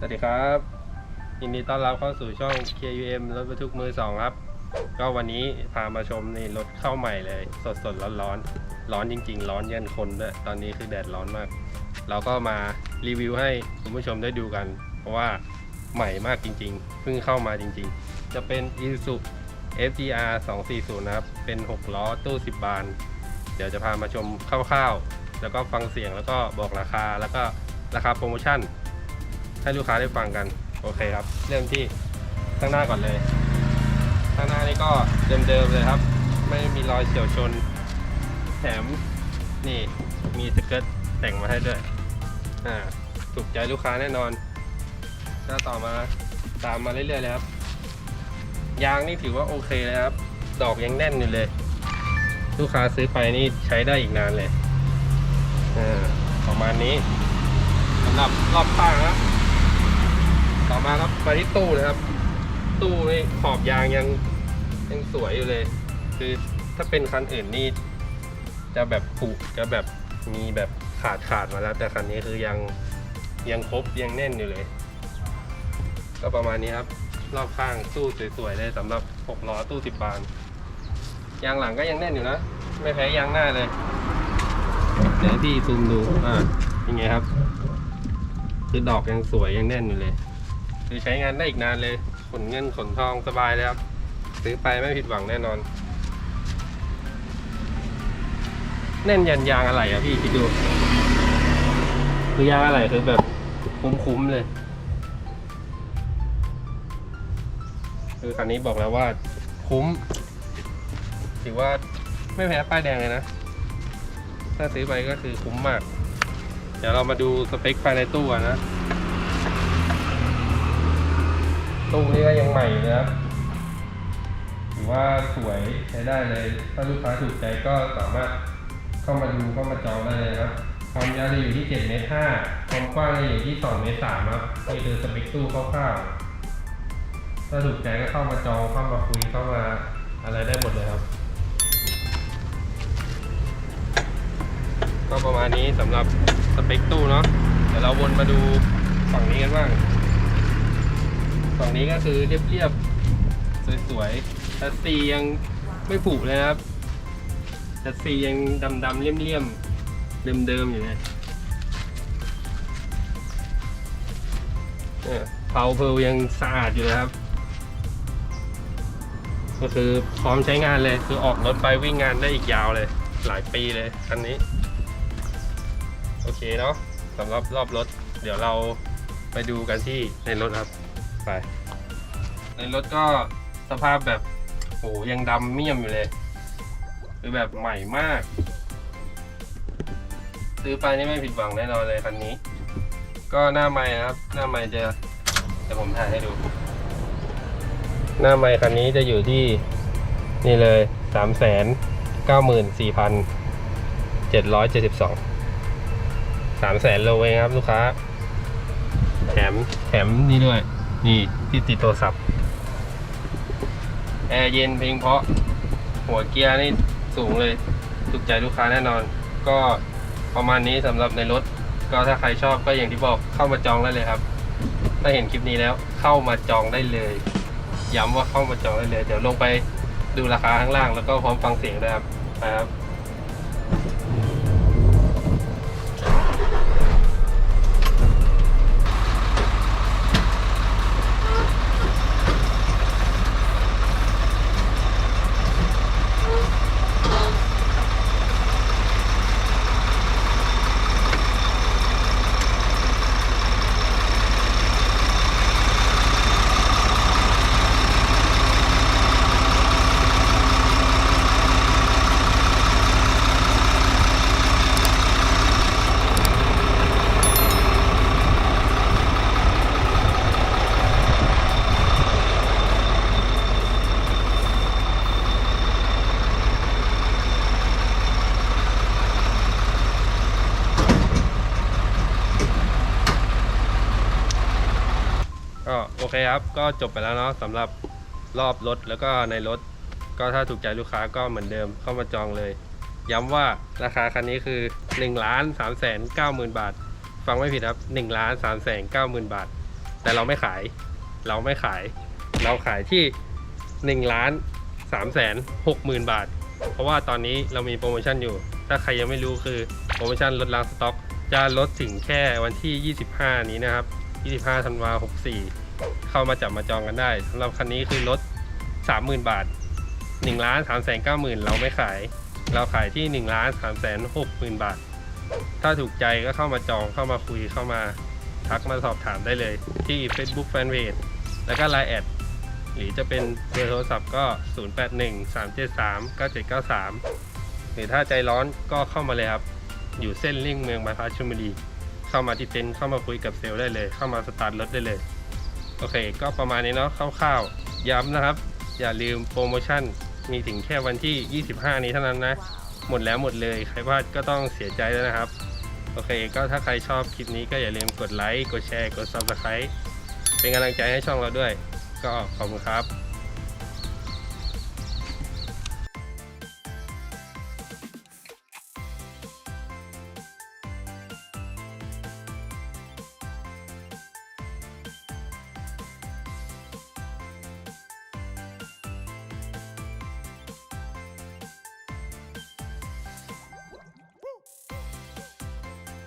สวัสดีครับยินดีต้อนรับเข้าสู่ช่อง KUM รถบรรทุกมือสองครับ ก็วันนี้พามาชมนี่รถเข้าใหม่เลย สดสดร้อนร้อนร้อนจริง ๆ ร้อนเย็นคนด้วยตอนนี้คือแดดร้อนมาก เราก็มารีวิวให้คุณผู้ชมได้ดูกัน เพราะว่าใหม่มากจริง ๆ เพิ่งเข้ามาจริง ๆ จะเป็น Isuzu FTR 240นะครับ เป็น 6 ล้อตู้ 10 บาน เดี๋ยวจะพามาชมคร่าวๆ แล้วก็ฟังเสียงแล้วก็บอกราคาแล้วก็ราคาโปรโมชั่น ให้ลูกค้าได้ฟังกัน โอเคครับ เริ่มที่ข้างหน้าก่อนเลย ข้างหน้านี่ก็เดิมๆเลยครับ ไม่มีรอยเฉียวชน แถมนี่มีสเกิร์ตแต่งมาให้ด้วยอ่าถูกใจลูกค้าแน่นอนถ้าต่อมาตามมาเรื่อยๆเลยครับ ยางนี่ถือว่าโอเคเลยครับ ดอกยังแน่นอยู่เลย ลูกค้าซื้อไปนี่ใช้ได้อีกนานเลยอ่าประมาณนี้สำหรับรอบข้างครับ ต่อมาครับมาที่ตู้เลยครับ ตู้นี่ขอบยางยังยังสวยอยู่เลย คือถ้าเป็นคันอื่นนี่จะแบบผุจะแบบมีแบบขาดขาดมาแล้ว แต่คันนี้คือยังยังครบยังแน่นอยู่เลย ก็ประมาณนี้ครับรอบข้างตู้สวยๆเลยสำหรับ6ล้อตู้10บานยางหลังก็ยังแน่นอยู่นะ ไม่แพ้ยางหน้าเลยเดี๋ยวพี่ซูมดูอ่ายังไงครับ คือดอกยังสวยยังแน่นอยู่เลย คือใช้งานได้อีกนานเลย ขนเงินขนทองสบายเลยครับซื้อไปไม่ผิดหวังแน่นอน แน่นยันยางอะไรอะพี่คิดดู คือยางอะไรคือแบบคุ้มๆเลย คือคันนี้บอกแล้วว่าคุ้ม ถือว่าไม่แพ้ป้ายแดงเลยนะ ถ้าซื้อไปก็คือคุ้มมาก เดี๋ยวเรามาดูสเปคภายในตู้นะ ตู้นี้ก็ยังใหม่อยู่นะครับถือว่าสวยใช้ได้เลย ถ้าลูกค้าถูกใจก็สามารถเข้ามาดูเข้ามาจองได้เลยครับความยาวจะอยู่ที่7เมตร5ความกว้างจะอยู่ที่2เมตร3ครับนี่คือสเปคตู้คร่าวๆถ้าถูกใจก็เข้ามาจองเข้ามาคุยเข้ามาอะไรได้หมดเลยครับ ก็ประมาณนี้สำหรับสเปคตู้เนาะเดี๋ยวเราวนมาดูฝั่งนี้กันบ้าง ฝั่งนี้ก็คือเรียบๆ สวยๆชัดซียังไม่ผุเลยนะครับชัดซียังดำๆเลี่ยมๆ เดิมๆ อยู่เลยเนี่ยเพาเพลยังสะอาดอยู่เลยครับ ก็คือพร้อมใช้งานเลย คือออกรถไปวิ่งงานได้อีกยาวเลย หลายปีเลยคันนี้ โอเคเนาะสำหรับรอบรถ เดี๋ยวเราไปดูกันที่ในรถครับ ไป ในรถก็สภาพแบบโหยังดำเมี่ยมอยู่เลยคือแบบใหม่มาก ซื้อไปนี่ไม่ผิดหวังแน่นอนเลยคันนี้ ก็หน้าไม้นะครับ หน้าไม้จะเดี๋ยวผมถ่ายให้ดู หน้าไม้คันนี้จะอยู่ที่นี่เลยสามแสนเก้าหมื่นสี่พันเจ็ดร้อยเจ็ดสิบสองสามแสนโลเองครับลูกค้า แถมแถมนี่ด้วย นี่ที่ติดโทรศัพท์แอร์เย็นเพียงเพราะหัวเกียร์นี่สูงเลยถูกใจลูกค้าแน่นอน ก็ประมาณนี้สำหรับในรถ ก็ถ้าใครชอบก็อย่างที่บอกเข้ามาจองได้เลยครับ ถ้าเห็นคลิปนี้แล้วเข้ามาจองได้เลย ย้ำว่าเข้ามาจองได้เลย เดี๋ยวลงไปดูราคาข้างล่างแล้วก็พร้อมฟังเสียงด้วยครับไปครับ ก็ โอเคครับ ก็จบไปแล้วเนาะสำหรับรอบรถแล้วก็ในรถ ก็ถ้าถูกใจลูกค้าก็เหมือนเดิมเข้ามาจองเลย ย้ำว่าราคาคันนี้คือ1ล้าน3แสน9หมื่นบาท ฟังไม่ผิดครับ1ล้าน3แสน9หมื่นบาท แต่เราไม่ขาย เราไม่ขาย เราขายที่1ล้าน3แสน6หมื่นบาท เพราะว่าตอนนี้เรามีโปรโมชั่นอยู่ ถ้าใครยังไม่รู้คือโปรโมชั่นลดล้างสต็อก จะลดถึงแค่วันที่ 25 นี้นะครับ 25ธันวา64 เข้ามาจับมาจองกันได้สำหรับคันนี้คือลด30,000 บาท1ล้าน3แสน9หมื่นเราไม่ขาย เราขายที่1ล้าน3แสน6หมื่นบาท ถ้าถูกใจก็เข้ามาจองเข้ามาคุยเข้ามาทักมาสอบถามได้เลย ที่ Facebook Fanpage แล้วก็ Line แอดหรือจะเป็นเบอร์โทรศัพท์ก็ 0813739793 หรือถ้าใจร้อนก็เข้ามาเลยครับ อยู่เส้นเลี่ยงเมืองบายพาสชลบุรี เข้ามาที่เต็นท์เข้ามาคุยกับเซลล์ได้เลย เข้ามาสตาร์ทรถได้เลย โอเค ก็ประมาณนี้เนาะคร่าวๆ ย้ำนะครับ อย่าลืมโปรโมชั่นมีถึงแค่วันที่ 25 นี้เท่านั้นนะ หมดแล้วหมดเลย ใครพลาดก็ต้องเสียใจแล้วนะครับ โอเค ก็ถ้าใครชอบคลิปนี้ก็อย่าลืมกดไลค์ กดแชร์ กด Subscribe เป็นกำลังใจให้ช่องเราด้วย ก็ขอบคุณครับ